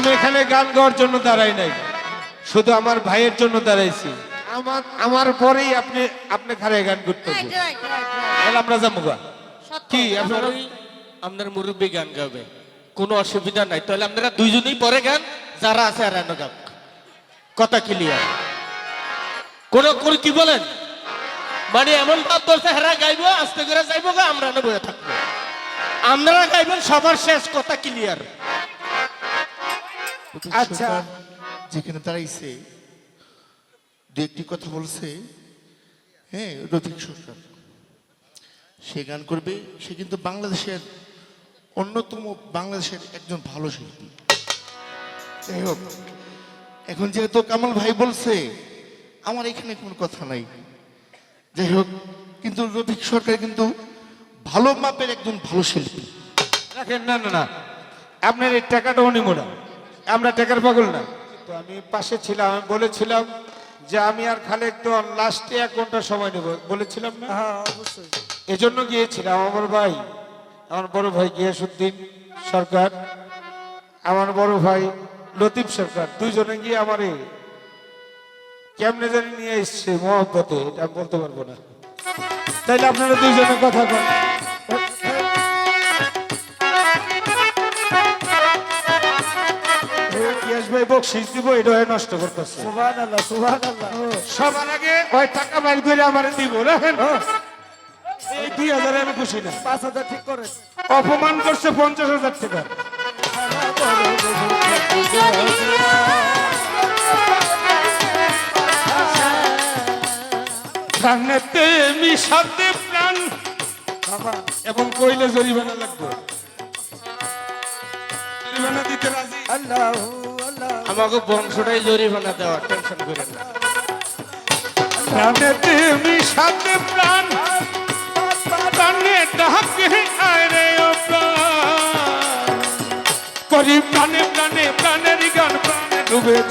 আমি এখানে গান গাওয়ার জন্য দাঁড়াই নাই। শুধু আমার ভাইয়ের জন্য দাঁড়াইছি। আমার আমার পরেই আপনি আপনি খারে গান করতে আমরা যাব কি আপনারা আপনার? মুরব্বী গান গাবে। কোনো অসুবিধা নাই। তাহলে আপনারা দুইজনেই পরে গান যারা আছে আর এনে গান কথা ক্লিয়ার কোন কোন কি বলেন? মানে এমন ভাব বলছে হেরা গাইবো আস্তে করে যাইবো গা আমরা না বয়ে থাকব। আপনারা গাইবেন সবার শেষ কথা ক্লিয়ার আচ্ছা। যেখানে দাঁড়াইছে দু একটি কথা বলছে হ্যাঁ রফিক সরকার। সে গান করবে সে কিন্তু বাংলাদেশের অন্যতম বাংলাদেশের একজন ভালো শিল্পী। যাই হোক এখন যেহেতু কামাল ভাই বলছে আমার এখানে কোনো কথা নাই। যাই হোক কিন্তু রফিক সরকার কিন্তু ভালো মাপের একজন ভালো শিল্পী। রাখেন না না না। আপনার এই টাকাটা উনি মোড়া আমরা টাকার পাগল না। তো আমি পাশে ছিলাম আমি বলেছিলাম যে আমি আর খালে একটু লাস্টে এক ঘণ্টা সময় নেব। বলেছিলাম না? হ্যাঁ অবশ্যই। এজন্য গিয়েছিলাম আমার ভাই আমার বড় ভাই গিয়াসুদ্দিন সরকার আমার বড় ভাই লতিফ সরকার দুইজনে গিয়ে আমারে কেমনে জানি নিয়ে এসছে মহব্বতে এটা আমি বলতে পারব না। তাইলে আপনারা দুইজনে কথা বলেন। ভাই বকশিস দিব এটা হয়ে নষ্ট করতেছে। সুবহানাল্লাহ সুবহানাল্লাহ। সবার আগে ওই টাকা বাইর করে আমার দিব এই দুই হাজারে আমি খুশি না। পাঁচ হাজার ঠিক করে। অপমান করছে পঞ্চাশ হাজার টাকা। প্রাণেতে মিশাতে প্রাণ। এবং কইলে জরিমানা লাগবে। জরিমানা দিতে রাজি? আল্লাহ আমাকে বংশটাই জরিমানা দেওয়া টেনশন করেন না। প্রাণেতে মিশাতে প্রাণ প্রাণে ডাকে আয় ও প্রাণ। করি প্রাণে প্রাণে প্রাণের গান প্রাণে ডুবে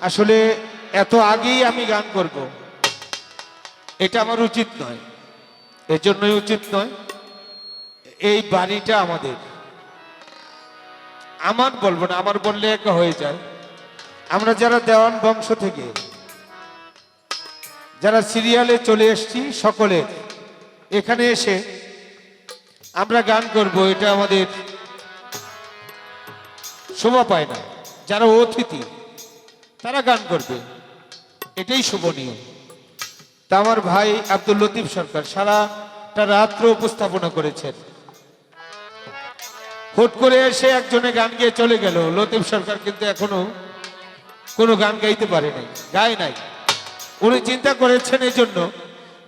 আসলে এত আগেই আমি গান করব। এটা আমার উচিত নয়। এর জন্যই উচিত নয়। এই বাড়িটা আমাদের। আমার বলব না, আমার বললে একা হয়ে যায়। আমরা যারা দেওয়ান বংশ থেকে, যারা সিরিয়ালে চলে এসেছি সকলে, এখানে এসে আমরা গান করব, এটা আমাদের শোভা পায় না। যারা অতিথি, তারা গান করবে। এটাই শোভনীয়। তা আমার ভাই আব্দুল লতিফ সরকার সারাটা রাত্র উপস্থাপনা করেছেন। হুট করে এসে একজনে গান গেয়ে চলে গেল। লতিফ সরকার কিন্তু এখনও কোনো গান গাইতে পারে নাই, গায় নাই। উনি চিন্তা করেছেন এই জন্য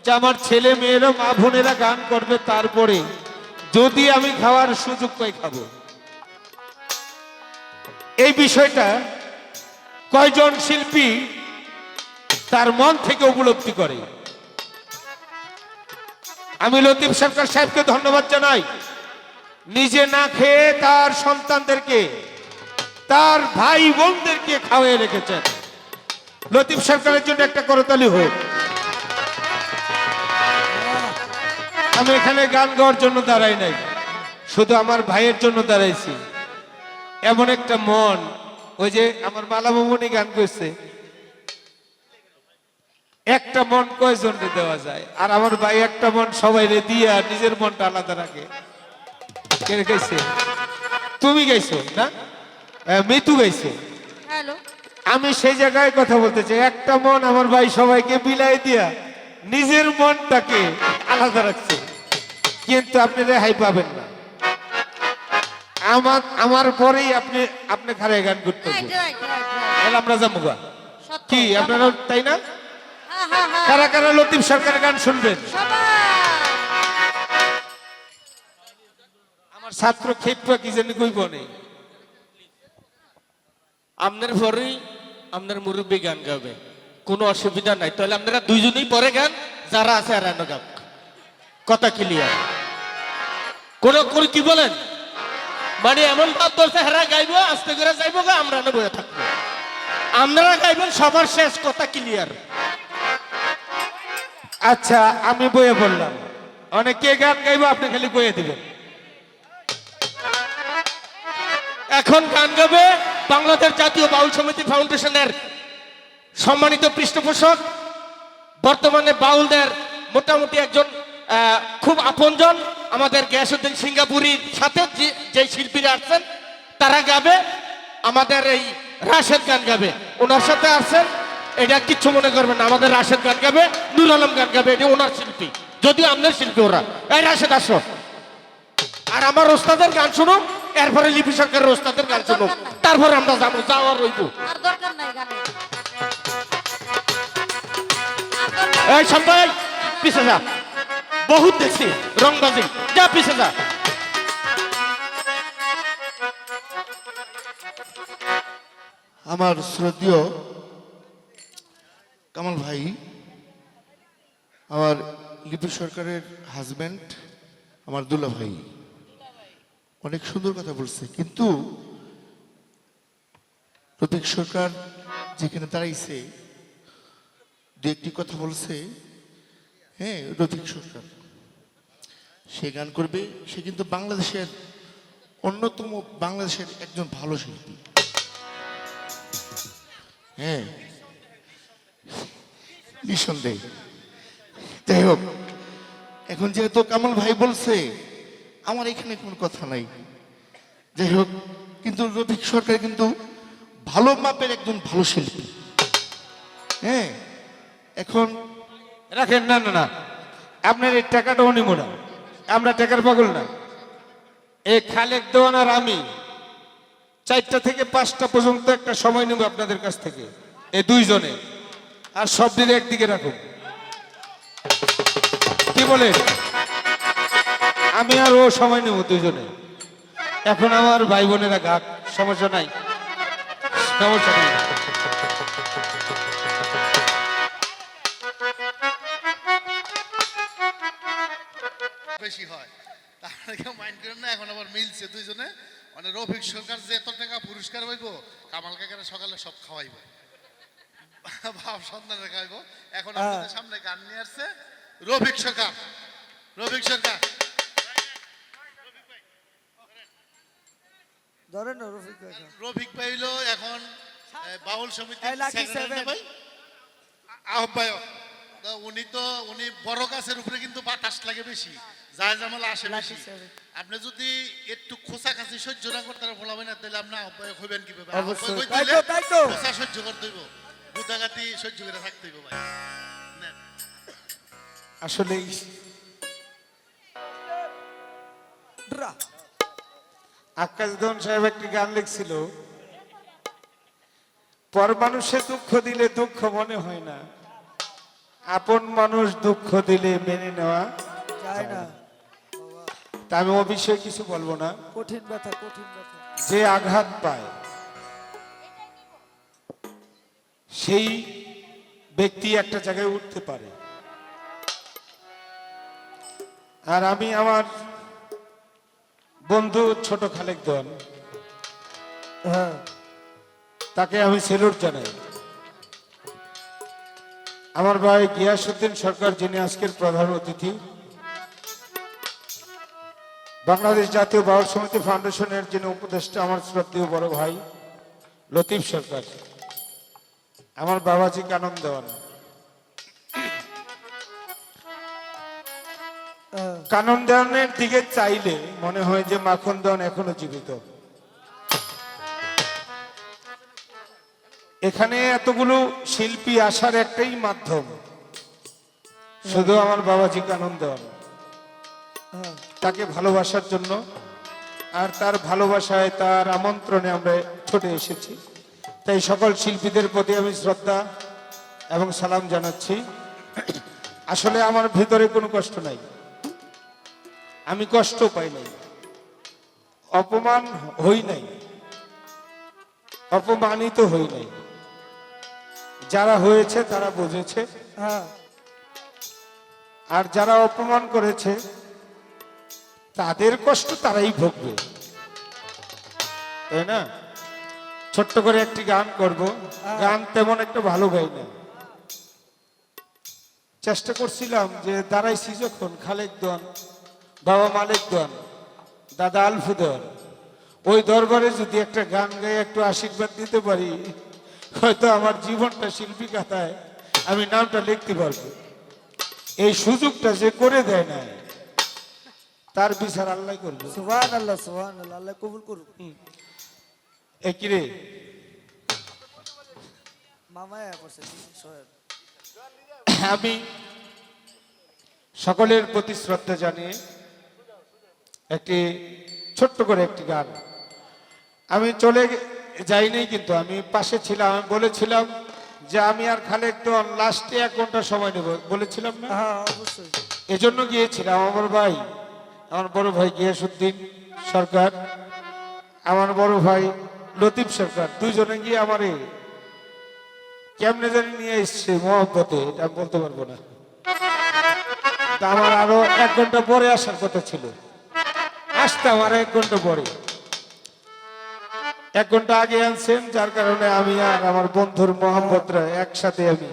যে আমার ছেলে মেয়েরা, মা বোনেরা গান করবে, তারপরে যদি আমি খাওয়ার সুযোগ পাই খাব। এই বিষয়টা কয়জন শিল্পী তার মন থেকে উপলব্ধি করে? আমি লতিফ সরকার সাহেবকে ধন্যবাদ জানাই। নিজে না খেয়ে তার সন্তানদেরকে, তার ভাই বোনদেরকে খাওয়াই রেখেছেন। লতিফ সরকারের জন্য একটা করতালি হোক। আমি এখানে গান গাওয়ার জন্য দাঁড়াই নাই। শুধু আমার ভাইয়ের জন্য দাঁড়াইছি। এমন একটা মন, ওই যে আমার মালা মামুনি গান করছে। একটা মন কয়জন দেওয়া যায়? আর আমার ভাই একটা মন সবাই দিয়া নিজের মনটা আলাদা রাখে। কে গাইছে? তুমি গাইছো না? মিতু গাইছে। হ্যালো। আমি সেই জায়গায় কথা বলতে চাই একটা মন আমার ভাই সবাইকে বিলাই দিয়া নিজের মনটাকে আলাদা রাখছে। কিন্তু আপনি রেহাই পাবেন না। আমার আমার পরেই আপনি আপনি খারাই গান করতে আমরা যাব। কি আপনারা তাই না? হ্যাঁ হ্যাঁ হ্যাঁ। কারা কারা লতিফ সরকারের গান শুনবেন? সবাই। ছাত্র ক্ষেপ্পা কি জানি কইব নেই আপনার পরেই আপনার মুরব্বী গান গাবে। কোনো অসুবিধা নাই। তাহলে আপনারা দুইজনেই পরে গান, যারা আছে আর গান। কথা ক্লিয়ার কোন কোন কি বলেন? মানে এমন ভাব হেরা গাইব, আস্তে করে যাইবো গা, আমরা না বয়ে থাকব। আপনারা গাইবেন, সবার শেষ কথা ক্লিয়ার আচ্ছা আমি বয়ে বললাম অনেকে গান গাইবো, আপনি খালি বয়ে দিবেন। এখন গান গাবে বাংলাদেশ জাতীয় বাউল সমিতি ফাউন্ডেশনের সম্মানিত পৃষ্ঠপোষক। বর্তমানে বাউলদের মোটামুটি একজন খুব আপনজন। আমাদের গ্যাসুদ্দিন সিঙ্গাপুরির সাথে যে- যে শিল্পীরা আসছেন, তারা গাবে। আমাদের এই রাশেদ গান গাবে। ওনার সাথে আসছেন, এটা কিচ্ছু মনে করবেন না। আমাদের রাশেদ গান গাবে, নুর আলম গান গাবে, এটা ওনার শিল্পী। যদিও আপনার শিল্পী ওরা। এই রাশেদ, আসো। আর আমার ওস্তাদের গান শুনুন। এরপরে লিপি সরকারের ওস্তাদের গান শুনুন তারপরে আমরা যাব যাওয়ার রইব। আর দরকার নাই গানের এই সবাই পিছে যা। বহুত দেখছি রংবাজি। যা পিছে যা। আমার শ্রদ্ধেয় কামাল ভাই আমার লিপি সরকারের হাজব্যান্ড আমার দুলা ভাই। অনেক সুন্দর কথা বলছে, কিন্তু প্রতীক সরকার যেখানে দাঁড়াইছে, দু একটি কথা বলছে হ্যাঁ রফিক সরকার। সে গান করবে, সে কিন্তু বাংলাদেশের অন্যতম, বাংলাদেশের একজন ভালো শিল্পী। হ্যাঁ নিঃসন্দেহ। যাই হোক, এখন যেহেতু কামাল ভাই বলছে আমার এখানে কোনো কথা নাই। যাই হোক, কিন্তু রফিক সরকার কিন্তু ভালো মাপের একজন ভালো শিল্পী। হ্যাঁ এখন রাখেন, না না না। আপনার এই টাকাটা নিব না। আমরা টাকার পাগল না। এই খালেক দেওয়ান আর আমি চারটা থেকে পাঁচটা পর্যন্ত একটা সময় নেব আপনাদের কাছ থেকে, এই দুইজনে। আর সব দিলে একদিকে রাখুন। কি বলে আমি আর ও সময় নেব দুজনে। এখন আমার ভাই বোনেরা গাক সমস্যা নাই। সমস্যা নেই। বেশি হয়। তাহলে কেউ মাইন্ড করেন না এখন আবার মিলছে দুইজনে মানে রফিক সরকার যে এত টাকা পুরস্কার পাইবো কামাল কাকারা সকালে সব খাওয়াইবো। ভাব সন্ধানে খাইবো এখন আপনাদের সামনে গান নিয়ে আসছে রফিক সরকার। রফিক সরকার ধরেন না রফিক ভাই রফিক পাইলো এখন বাউল সমিতি seven। আহ্বায়ক। তো উনি তো উনি বড় গাছের উপরে কিন্তু বাতাস লাগে বেশি যায় জামাল আসে বেশি। আপনি যদি একটু খোসা খাসি সহ্য না করতে বলাবেন না তাহলে আপনি আহ্বায়ক হইবেন কীভাবে। খোসা সহ্য করতে হইব। বুদাগাতি সহ্য করে থাকতে হইব ভাই। আসলে আকাশ ধন সাহেব একটি গান লিখছিল পর মানুষে দুঃখ দিলে দুঃখ মনে হয় না। আপন মানুষ দুঃখ দিলে মেনে নেওয়া যায় না। তা আমি ও বিষয়ে কিছু বলব না। কঠিন ব্যথা কঠিন ব্যথা। যে আঘাত পায় সেই ব্যক্তি একটা জায়গায় উঠতে পারে। আর আমি আমার বন্ধু ছোট খালেক দন হ্যাঁ। তাকে আমি সেলুট জানাই। আমার ভাই গিয়াসুদ্দিন সরকার যিনি আজকের প্রধান অতিথি। বাংলাদেশ জাতীয় বাউল সমিতি ফাউন্ডেশনের যিনি উপদেষ্টা আমার শ্রদ্ধেয় বড় ভাই লতিফ সরকার। আমার বাবাজি কানন দেওয়ান। কানন দেওয়ানের দিকে চাইলে মনে হয় যে মাখন দেওয়ান এখনও জীবিত। এখানে এতগুলো শিল্পী আসার একটাই মাধ্যম। শুধু আমার বাবাজি কানন দেওয়ান তাকে ভালোবাসার জন্য আর তার ভালোবাসায় তার আমন্ত্রণে আমরা ছুটে এসেছি। তাই সকল শিল্পীদের প্রতি আমি শ্রদ্ধা এবং সালাম জানাচ্ছি। আসলে আমার ভিতরে কোনো কষ্ট নাই। আমি কষ্ট পাই নাই। অপমান হই নাই। অপমানিত হই নাই। যারা হয়েছে তারা বুঝেছে। হ্যাঁ। আর যারা অপমান করেছে তাদের কষ্ট তারাই ভোগবে। তাই না? ছোট্ট করে একটি গান করব। গান তেমন একটা ভালো গাই না। চেষ্টা করছিলাম যে দাঁড়াইছি যখন খালেক দন বাবা মালিক দন দাদা আলফু দন ওই দরবারে যদি একটা গান গায়ে একটু আশীর্বাদ দিতে পারি হয়তো আমার জীবনটা শিল্পী কাথায় আমি নামটা লিখতে পারব। এই সুযোগটা যে করে দেয় না তার বিচার আল্লাহ করবে। সুবহান আল্লাহ সুবহান আল্লাহ আল্লাহ কবুল করুক। এ কিরে আমি সকলের প্রতি শ্রদ্ধা জানিয়ে একটি ছোট্ট করে একটি গান। আমি চলে যাইনি কিন্তু আমি পাশে ছিলাম আমি বলেছিলাম যে আমি আর খালে একটু লাস্টে এক ঘণ্টা সময় নেব। বলেছিলাম না? হ্যাঁ অবশ্যই। এজন্য গিয়েছিলাম আমার ভাই। আমার বড় ভাই গিয়াসুদ্দিন সরকার আমার বড় ভাই লতিফ সরকার দুইজনে গিয়ে আমারে কেমনে জানি নিয়ে এসছে মহব্বতে এটা বলতে পারব না। আমার আরও এক ঘণ্টা পরে আসার কথা ছিল। আসতাম আর এক ঘণ্টা পরে। এক ঘণ্টা আগে আনছেন যার কারণে আমি আর আমার বন্ধুর মোহাম্মদরা একসাথে আমি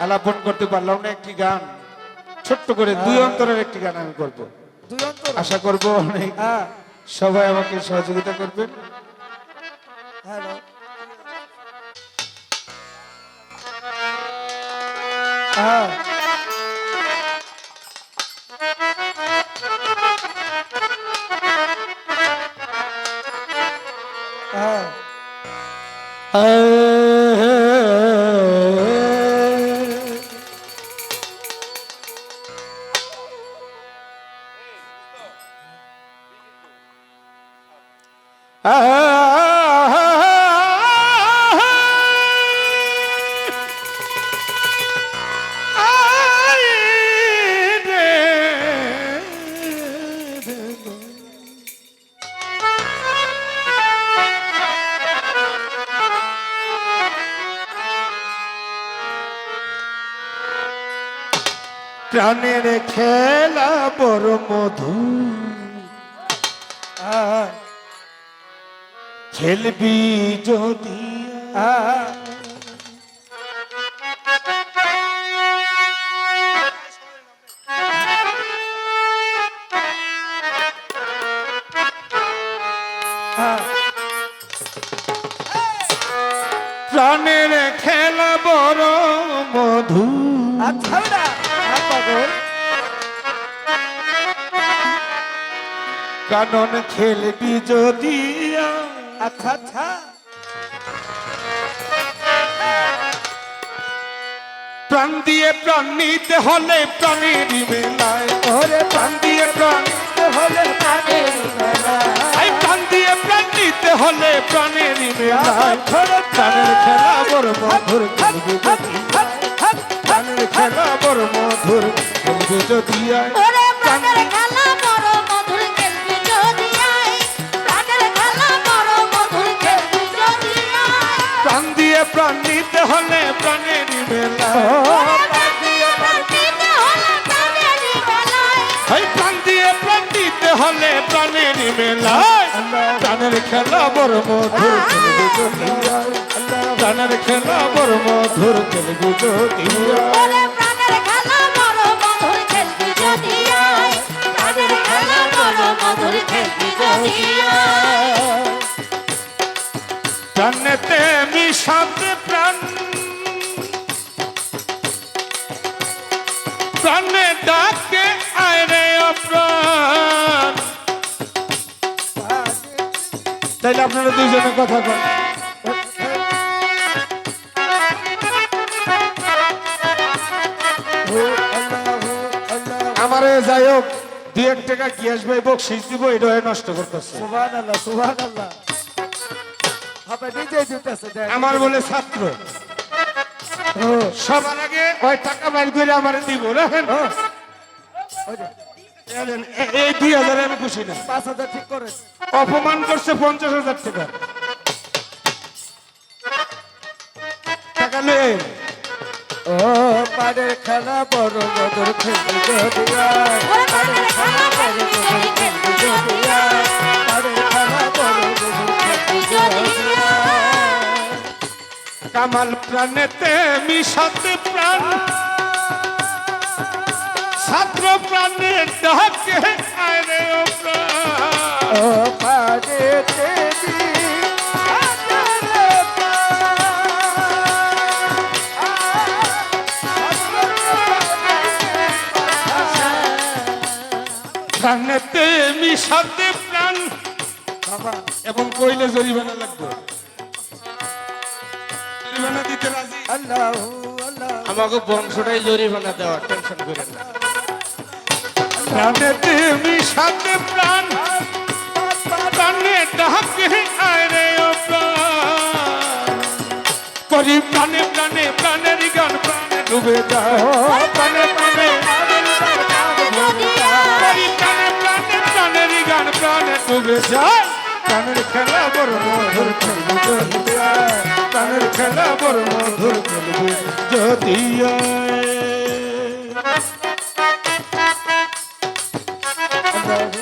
আলাপন করতে পারলাম না একটি গান। ছোট্ট করে দুই অন্তরের একটি গান আমি করব। আশা করব অনেক হ্যাঁ। সবাই আমাকে সহযোগিতা করবেন। হ্যালো। Oh. প্রাণের খেলা বড় মধু খেলবি যদি। প্রাণের খেলা বড় মধু আচ্ছা পাগল কানন খেলবি যদি আচ্ছা আচ্ছা। প্রাণ দিয়ে প্রাণ নিতে হলে প্রাণের মেলায় ওরে প্রাণ দিয়ে প্রাণ হলে প্রাণের মেলা। আই প্রাণ দিয়ে প্রাণ নিতে হলে প্রাণের মেলায় প্রাণের খেলা বড় মধুর যদি আয় প্রাণ নিতে হলে প্রাণের মেলা প্রাণ দিয়ে প্রাণ দিতে হলে প্রাণের মেলায় প্রাণের খেলা বড় মধুর প্রাণের খেলা বড় মধুর খেলবি যদি আপনারা দুইজনে কথা কন আমারে যাই হোক দুই এক টাকা কি আসবে বকশিস দিব এটা নষ্ট করতেছে। সুবহান আল্লাহ সুবহান আল্লাহ আমার বলে ছাত্র। সবার আগে ওই টাকা বাইর করে আমার দিব এ- এই দুই হাজার আমি খুশি না। পাঁচ হাজার ঠিক করেন অপমান করছে পঞ্চাশ হাজার টাকা। টাকা লয়ে ও পাড়ের খেলা বড়। খেলা পাড়ের খেলা যদি কামাল প্রাণেতে মিশাতে প্রাণ। ছাত্র প্রাণের ডাকে আয় রে ও প্রাণ প্রাণেতে মিশাতে প্রাণ। এবং কইলে জরিমানা লাগবে। জরিমানা দিতে রাজি? আল্লাহ আমাকে বংশটাই জরিমানা দেওয়া টেনশন করেন না। প্রাণেতে মিশাতে প্রাণ। প্রাণে ডাকে, আয় রে ও প্রাণ। করি প্রাণে প্রাণে, প্রাণের গান, প্রাণে ডুবে যায়। প্রাণে প্রাণে করি প্রাণে প্রাণে, প্রাণের গান, প্রাণে ডুবে যায়। খেলা বড় মধুর খেলবি, যদি আয়।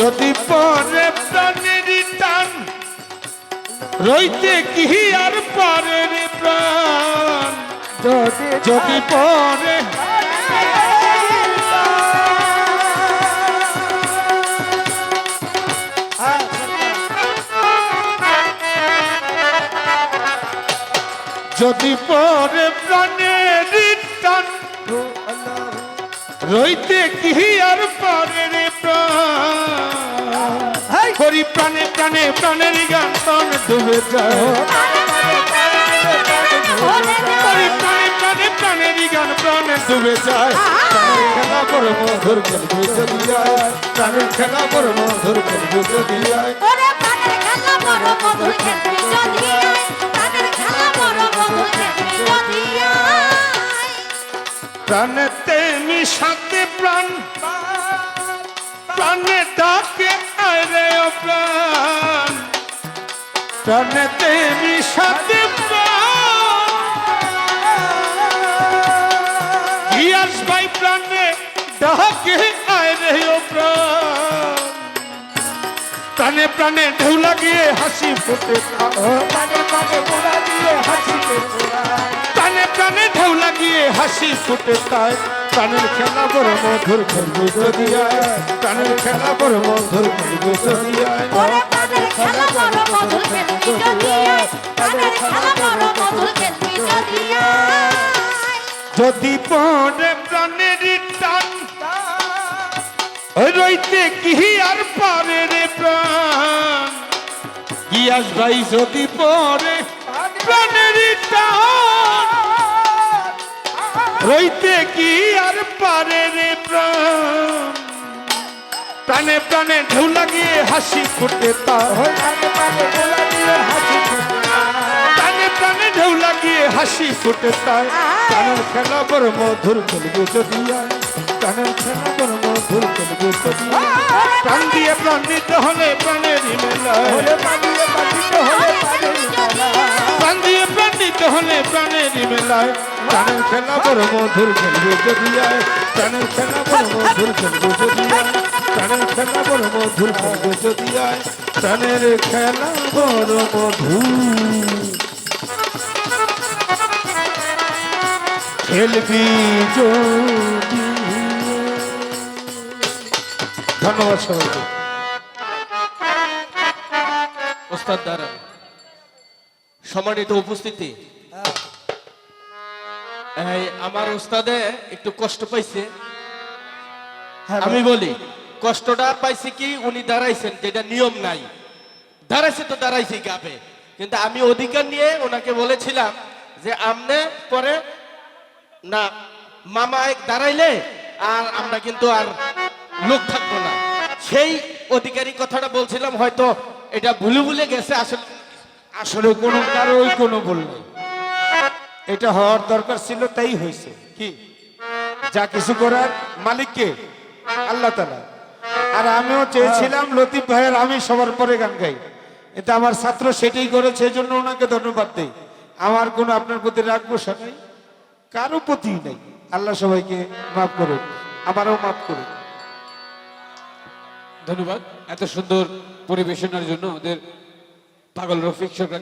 যদি পরে রইতে কি আর পারে রে প্রাণ? যদি পরে যদি পরে রইতে কি আর পারে রে প্রাণ। করি প্রাণে প্রাণে প্রাণের গান প্রাণ ডুবে যায়। করি প্রাণে প্রাণে প্রাণের গান প্রাণে ডুবে যায়। খেলা বড় মধুর খেলবে যদি প্রাণের খেলা বড় মধুর খেলবে যদি খেলা মধুর প্রাণেতে মিশাতে প্রাণ, প্রাণে ডাকে আয় রে ও প্রাণ। প্রাণ। গিয়াস ভাই প্রাণে ডাকে আয় রে ও প্রাণ। প্রাণে ঢেউ লাগিয়ে হাসি ফুটে, প্রাণে প্রাণে পোড়া দিয়ে হাসি প্রাণে প্রাণে ঢেউ লাগিয়ে হাসি ফুটে তাই। প্রাণের খেলা বড় মধুর খেলব আয় প্রাণের খেলা বড় মধুর খেলব যদি আয় ওরে তাদের খেলা বড় মধুর খেলবি যদি আয় তাদের খেলা বড় মধুর খেলবি যদি যদি পরে প্রাণের টান রইতে কি আর পারে রে প্রাণ? গিয়াস ভাই যদি পরে প্রাণের টান রইতে কি আর পারে রে প্রাণ? প্রাণে ঢেউ লাগিয়ে হাসি ফুটে প্রাণে প্রাণে ঢেউ লাগিয়ে হাসি ফুটে তাই প্রাণের খেলা বড় মধুর খেলব যদি প্রাণের খেলা বড় মধুর খেলব যদি প্রাণ দিয়ে প্রাণ নিতে হলে প্রাণের মেলায় প্রাণ দিয়ে নিতে হলে প্রাণের মেলায় প্রাণের খেলা বড় মধুর খেলব যদি আয়। প্রাণের খেলা বড় মধুর খেলব যদি আয়। প্রাণের খেলা বড় মধুর খেলব যদি আয়। প্রাণের খেলা বড় মধুর। খেলবি যদি ধন্যবাদ সবাইকে। দাঁড়ান। সম্মানিত উপস্থিতি। আমার ওস্তাদে একটু কষ্ট পাইছে। হ্যাঁ আমি বলি কষ্টটা পাইছে কি উনি দাঁড়াইছেন যেটা নিয়ম নাই। দাঁড়াইছে তো দাঁড়াইছে গাবে। কিন্তু আমি অধিকার নিয়ে ওনাকে বলেছিলাম যে আমনে পরে না মামা এক দাঁড়াইলে আর আমরা কিন্তু আর লোক থাকব না। সেই অধিকারী কথাটা বলছিলাম হয়তো এটা ভুলে ভুলে গেছে আসলে আসলে কোনো কারোই কোনো ভুল নেই। এটা হওয়ার দরকার ছিল, তাই হয়েছে। কি? যা কিছু করার মালিককে, আল্লাহ তালা আর আমিও চেয়েছিলাম, লতিফ ভাইয়ের আমি সবার পরে গান গাই। এটা আমার ছাত্র সেটাই করেছে জন্য ওনাকে ধন্যবাদ দেই। আমার কোনো আপনার প্রতি রাগ বসা নাই, কারও প্রতি নাই। আল্লাহ সবাইকে মাফ করুন আমারও মাফ করুন ধন্যবাদ। এত সুন্দর পরিবেশনার জন্য আমাদের পাগল রফিক সরকার